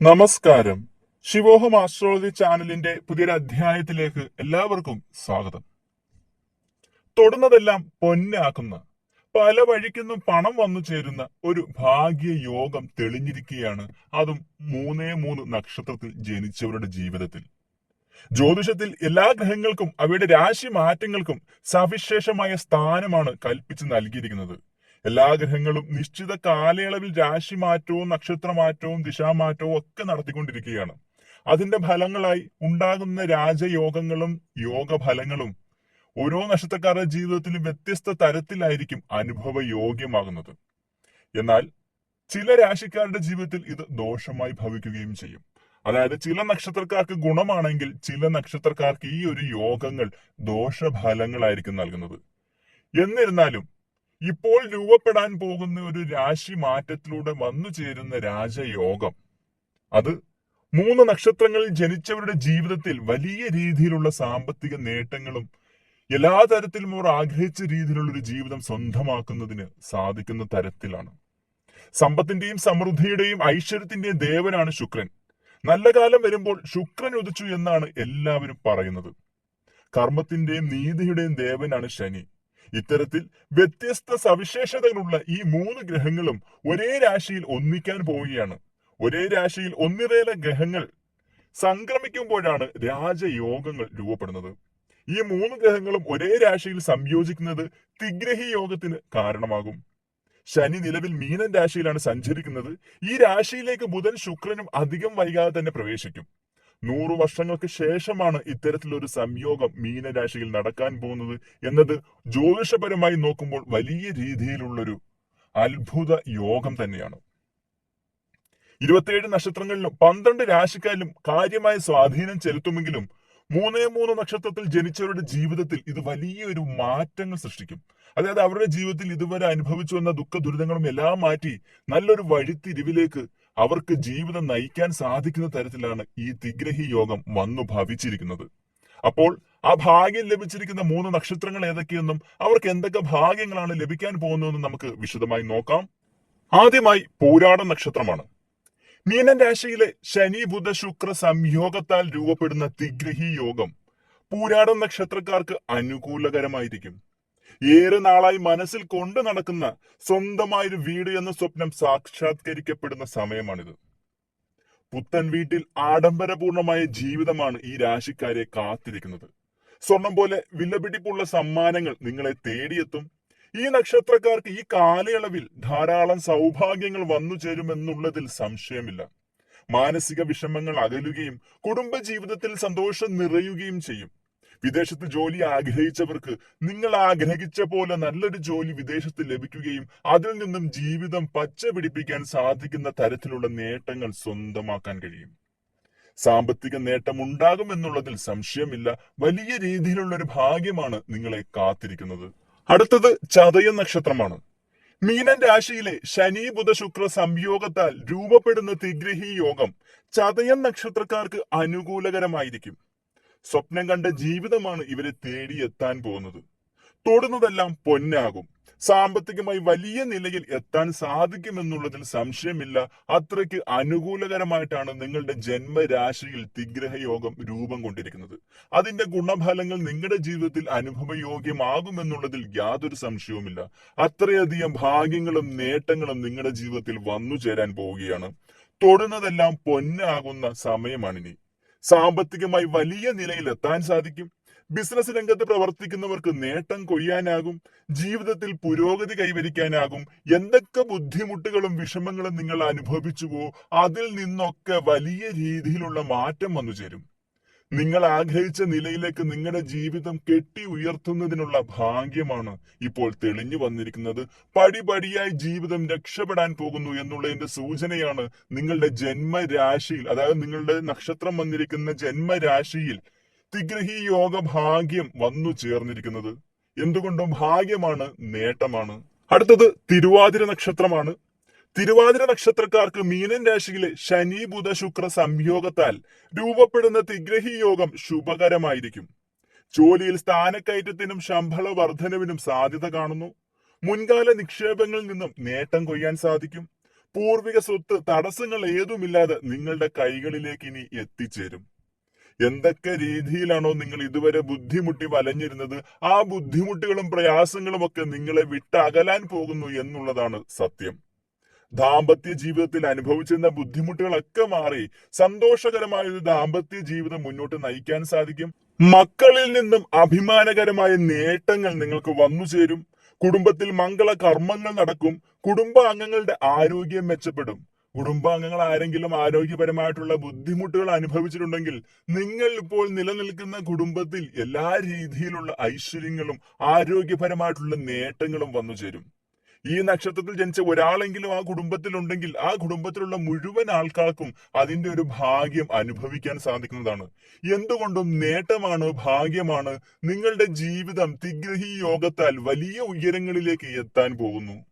നമസ്കാരം. ശിവോഹം ആസ്ട്രോളജി ചാനലിന്റെ പുതിയൊരു അധ്യായത്തിലേക്ക് എല്ലാവർക്കും സ്വാഗതം. തൊടുന്നതെല്ലാം പൊന്നാക്കുന്ന പല വഴിക്കുന്നും പണം വന്നു ചേരുന്ന ഒരു ഭാഗ്യ യോഗം തെളിഞ്ഞിരിക്കുകയാണ് അതും മൂന്നേ മൂന്ന് നക്ഷത്രത്തിൽ ജനിച്ചവരുടെ ജീവിതത്തിൽ. ജ്യോതിഷത്തിൽ എല്ലാ ഗ്രഹങ്ങൾക്കും അവയുടെ രാശി മാറ്റങ്ങൾക്കും സവിശേഷമായ സ്ഥാനമാണ് കൽപ്പിച്ച് നൽകിയിരിക്കുന്നത്. എല്ലാ ഗ്രഹങ്ങളും നിശ്ചിത കാലയളവിൽ രാശി മാറ്റവും നക്ഷത്രമാറ്റവും ദിശാമാറ്റവും ഒക്കെ നടത്തിക്കൊണ്ടിരിക്കുകയാണ്. അതിന്റെ ഫലങ്ങളായി ഉണ്ടാകുന്ന രാജയോഗങ്ങളും യോഗഫലങ്ങളും ഓരോ നക്ഷത്രക്കാരുടെ ജീവിതത്തിലും വ്യത്യസ്ത തരത്തിലായിരിക്കും അനുഭവ യോഗ്യമാകുന്നത് എന്നാൽ ചില രാശിക്കാരുടെ ജീവിതത്തിൽ ഇത് ദോഷമായി ഭവിക്കുകയും ചെയ്യും. അതായത് ചില നക്ഷത്രക്കാർക്ക് ഗുണമാണെങ്കിൽ ചില നക്ഷത്രക്കാർക്ക് ഈ ഒരു യോഗങ്ങൾ ദോഷഫലങ്ങളായിരിക്കും നൽകുന്നത്. എന്നിരുന്നാലും ഇപ്പോൾ രൂപപ്പെടാൻ പോകുന്ന ഒരു രാശി മാറ്റത്തിലൂടെ വന്നു ചേരുന്ന രാജയോഗം. അത് മൂന്ന് നക്ഷത്രങ്ങളിൽ ജനിച്ചവരുടെ ജീവിതത്തിൽ വലിയ രീതിയിലുള്ള സാമ്പത്തിക നേട്ടങ്ങളും എല്ലാ തരത്തിലും അവർ ആഗ്രഹിച്ച രീതിയിലുള്ള ഒരു ജീവിതം സ്വന്തമാക്കുന്നതിന് സാധിക്കുന്ന തരത്തിലാണ്. സമ്പത്തിന്റെയും സമൃദ്ധിയുടെയും ഐശ്വര്യത്തിന്റെയും ദേവനാണ് ശുക്രൻ. നല്ല കാലം വരുമ്പോൾ ശുക്രൻ ഉദിച്ചു എന്നാണ് എല്ലാവരും പറയുന്നത്. കർമ്മത്തിന്റെയും നീതിയുടെയും ദേവനാണ് ശനി. ഇത്തരത്തിൽ വ്യത്യസ്ത സവിശേഷതകളുള്ള ഈ മൂന്ന് ഗ്രഹങ്ങളും ഒരേ രാശിയിൽ ഒന്നിക്കാൻ പോവുകയാണ്. ഒരേ രാശിയിൽ ഒന്നിറേറെ ഗ്രഹങ്ങൾ സംക്രമിക്കുമ്പോഴാണ് രാജയോഗങ്ങൾ രൂപപ്പെടുന്നത്. ഈ മൂന്ന് ഗ്രഹങ്ങളും ഒരേ രാശിയിൽ സംയോജിക്കുന്നത് തിഗ്രഹി യോഗത്തിന് കാരണമാകും. ശനി നിലവിൽ മീനൻ രാശിയിലാണ് സഞ്ചരിക്കുന്നത്. ഈ രാശിയിലേക്ക് ബുധൻ ശുക്രനും അധികം വൈകാതെ തന്നെ പ്രവേശിക്കും. നൂറു വർഷങ്ങൾക്ക് ശേഷമാണ് ഇത്തരത്തിലൊരു സംയോഗം മീനരാശിയിൽ നടക്കാൻ പോകുന്നത് എന്നത് ജ്യോതിഷപരമായി നോക്കുമ്പോൾ വലിയ രീതിയിലുള്ളൊരു അത്ഭുത യോഗം തന്നെയാണ്. ഇരുപത്തിയേഴ് നക്ഷത്രങ്ങളിലും പന്ത്രണ്ട് രാശിക്കാരിലും കാര്യമായ സ്വാധീനം ചെലുത്തുമെങ്കിലും മൂന്നേ മൂന്ന് നക്ഷത്രത്തിൽ ജനിച്ചവരുടെ ജീവിതത്തിൽ ഇത് വലിയൊരു മാറ്റങ്ങൾ സൃഷ്ടിക്കും. അതായത് അവരുടെ ജീവിതത്തിൽ ഇതുവരെ അനുഭവിച്ചു വന്ന ദുഃഖ ദുരിതങ്ങളും എല്ലാം മാറ്റി നല്ലൊരു വഴിത്തിരിവിലേക്ക് അവർക്ക് ജീവിതം നയിക്കാൻ സാധിക്കുന്ന തരത്തിലാണ് ഈ തിഗ്രഹി യോഗം വന്നു ഭവിച്ചിരിക്കുന്നത്. അപ്പോൾ ആ ഭാഗ്യം ലഭിച്ചിരിക്കുന്ന മൂന്ന് നക്ഷത്രങ്ങൾ ഏതൊക്കെയെന്നും അവർക്ക് എന്തൊക്കെ ഭാഗ്യങ്ങളാണ് ലഭിക്കാൻ പോകുന്നതെന്നും നമുക്ക് വിശദമായി നോക്കാം. ആദ്യമായി പൂരാട നക്ഷത്രമാണ്. മീനൻ രാശിയിലെ ശനി ബുധ ശുക്ര സംയോഗത്താൽ രൂപപ്പെടുന്ന തിഗ്രഹി യോഗം പൂരാടം നക്ഷത്രക്കാർക്ക് അനുകൂലകരമായിരിക്കും. ഏറെ നാളായി മനസ്സിൽ കൊണ്ടു നടക്കുന്ന സ്വന്തമായൊരു വീട് എന്ന സ്വപ്നം സാക്ഷാത്കരിക്കപ്പെടുന്ന സമയമാണിത്. പുത്തൻ വീട്ടിൽ ആഡംബരപൂർണമായ ജീവിതമാണ് ഈ രാശിക്കാരെ കാത്തിരിക്കുന്നത്. സ്വർണം പോലെ വിലപിടിപ്പുള്ള സമ്മാനങ്ങൾ നിങ്ങളെ തേടിയെത്തും. ഈ നക്ഷത്രക്കാർക്ക് ഈ കാലയളവിൽ ധാരാളം സൗഭാഗ്യങ്ങൾ വന്നു ചേരുമെന്നുള്ളതിൽ സംശയമില്ല. മാനസിക വിഷമങ്ങൾ അകലുകയും കുടുംബ ജീവിതത്തിൽ സന്തോഷം നിറയുകയും ചെയ്യും. വിദേശത്ത് ജോലി ആഗ്രഹിച്ചവർക്ക് നിങ്ങൾ ആഗ്രഹിച്ച പോലെ നല്ലൊരു ജോലി വിദേശത്ത് ലഭിക്കുകയും അതിൽ നിന്നും ജീവിതം പച്ച പിടിപ്പിക്കാൻ സാധിക്കുന്ന തരത്തിലുള്ള നേട്ടങ്ങൾ സ്വന്തമാക്കാൻ കഴിയും. സാമ്പത്തിക നേട്ടം ഉണ്ടാകുമെന്നുള്ളതിൽ സംശയമില്ല. വലിയ രീതിയിലുള്ള ഒരു ഭാഗ്യമാണ് നിങ്ങളെ കാത്തിരിക്കുന്നത്. അടുത്തത് ചതയ നക്ഷത്രമാണ്. മീനൻ രാശിയിലെ ശനി ബുധ ശുക്ര സംയോഗത്താൽ രൂപപ്പെടുന്ന തിഗ്രഹി യോഗം ചതയൻ നക്ഷത്രക്കാർക്ക് അനുകൂലകരമായിരിക്കും. സ്വപ്നം കണ്ട ജീവിതമാണ് ഇവരെ തേടിയെത്താൻ പോകുന്നത്. തൊടുന്നതെല്ലാം പൊന്നാകും. സാമ്പത്തികമായി വലിയ നിലയിൽ എത്താൻ സാധിക്കുമെന്നുള്ളതിൽ സംശയമില്ല. അത്രയ്ക്ക് അനുകൂലകരമായിട്ടാണ് നിങ്ങളുടെ ജന്മരാശിയിൽ തിഗ്രഹയോഗം രൂപം കൊണ്ടിരിക്കുന്നത്. അതിന്റെ ഗുണഫലങ്ങൾ നിങ്ങളുടെ ജീവിതത്തിൽ അനുഭവയോഗ്യമാകുമെന്നുള്ളതിൽ യാതൊരു സംശയവുമില്ല. അത്രയധികം ഭാഗ്യങ്ങളും നേട്ടങ്ങളും നിങ്ങളുടെ ജീവിതത്തിൽ വന്നു ചേരാൻ പോവുകയാണ്. തൊടുന്നതെല്ലാം പൊന്നാകുന്ന സമയമാണിനി. സാമ്പത്തികമായി വലിയ നിലയിൽ എത്താൻ സാധിക്കും. ബിസിനസ് രംഗത്ത് പ്രവർത്തിക്കുന്നവർക്ക് നേട്ടം കൊയ്യാനാകും. ജീവിതത്തിൽ പുരോഗതി കൈവരിക്കാനാകും. എന്തൊക്കെ ബുദ്ധിമുട്ടുകളും വിഷമങ്ങളും നിങ്ങൾ അനുഭവിച്ചുവോ അതിൽ നിന്നൊക്കെ വലിയ രീതിയിലുള്ള മാറ്റം വന്നു ചേരും നിങ്ങൾ ആഗ്രഹിച്ച നിലയിലേക്ക് നിങ്ങളുടെ ജീവിതം കെട്ടി ഉയർത്തുന്നതിനുള്ള ഭാഗ്യമാണ് ഇപ്പോൾ തെളിഞ്ഞു വന്നിരിക്കുന്നത്. പടിപടിയായി ജീവിതം രക്ഷപ്പെടാൻ പോകുന്നു എന്നുള്ളതിന്റെ സൂചനയാണ് നിങ്ങളുടെ ജന്മരാശിയിൽ അതായത് നിങ്ങളുടെ നക്ഷത്രം വന്നിരിക്കുന്ന ജന്മരാശിയിൽ തിഗ്രഹി യോഗ ഭാഗ്യം വന്നു ചേർന്നിരിക്കുന്നത്. എന്തുകൊണ്ടും ഭാഗ്യമാണ് നേട്ടമാണ്. അടുത്തത് തിരുവാതിര നക്ഷത്രമാണ്. തിരുവാതിര നക്ഷത്രക്കാർക്ക് മീനൻ രാശിയിലെ ശനി ബുധ ശുക്ര സംയോഗത്താൽ രൂപപ്പെടുന്ന തിഗ്രഹി യോഗം ശുഭകരമായിരിക്കും. ജോലിയിൽ സ്ഥാനക്കയറ്റത്തിനും ശമ്പള വർധനവിനും സാധ്യത കാണുന്നു. മുൻകാല നിക്ഷേപങ്ങളിൽ നിന്നും നേട്ടം കൊയ്യാൻ സാധിക്കും. പൂർവിക സ്വത്ത് തടസ്സങ്ങൾ ഏതുമില്ലാതെ നിങ്ങളുടെ കൈകളിലേക്ക് ഇനി എത്തിച്ചേരും. എന്തൊക്കെ രീതിയിലാണോ നിങ്ങൾ ഇതുവരെ ബുദ്ധിമുട്ടി വലഞ്ഞിരുന്നത് ആ ബുദ്ധിമുട്ടുകളും പ്രയാസങ്ങളും ഒക്കെ നിങ്ങളെ വിട്ടകലാൻ പോകുന്നു എന്നുള്ളതാണ് സത്യം. ദാമ്പത്യ ജീവിതത്തിൽ അനുഭവിച്ചിരുന്ന ബുദ്ധിമുട്ടുകളൊക്കെ മാറി സന്തോഷകരമായ ഒരു ദാമ്പത്യ ജീവിതം മുന്നോട്ട് നയിക്കാൻ സാധിക്കും. മക്കളിൽ നിന്നും അഭിമാനകരമായ നേട്ടങ്ങൾ നിങ്ങൾക്ക് വന്നു ചേരും. കുടുംബത്തിൽ മംഗള കർമ്മങ്ങൾ നടക്കും. കുടുംബാംഗങ്ങളുടെ ആരോഗ്യം മെച്ചപ്പെടും. കുടുംബാംഗങ്ങൾ ആരെങ്കിലും ആരോഗ്യപരമായിട്ടുള്ള ബുദ്ധിമുട്ടുകൾ അനുഭവിച്ചിട്ടുണ്ടെങ്കിൽ നിങ്ങൾ ഇപ്പോൾ നിലനിൽക്കുന്ന കുടുംബത്തിൽ എല്ലാ രീതിയിലുള്ള ഐശ്വര്യങ്ങളും ആരോഗ്യപരമായിട്ടുള്ള നേട്ടങ്ങളും വന്നു ചേരും. ഈ നക്ഷത്രത്തിൽ ജനിച്ച ഒരാളെങ്കിലും ആ കുടുംബത്തിലുണ്ടെങ്കിൽ ആ കുടുംബത്തിലുള്ള മുഴുവൻ ആൾക്കാർക്കും അതിന്റെ ഒരു ഭാഗ്യം അനുഭവിക്കാൻ സാധിക്കുന്നതാണ്. എന്തുകൊണ്ടും നേട്ടമാണ് ഭാഗ്യമാണ് നിങ്ങളുടെ ജീവിതം തിഗ്രഹി യോഗത്താൽ വലിയ ഉയരങ്ങളിലേക്ക് എത്താൻ പോകുന്നു.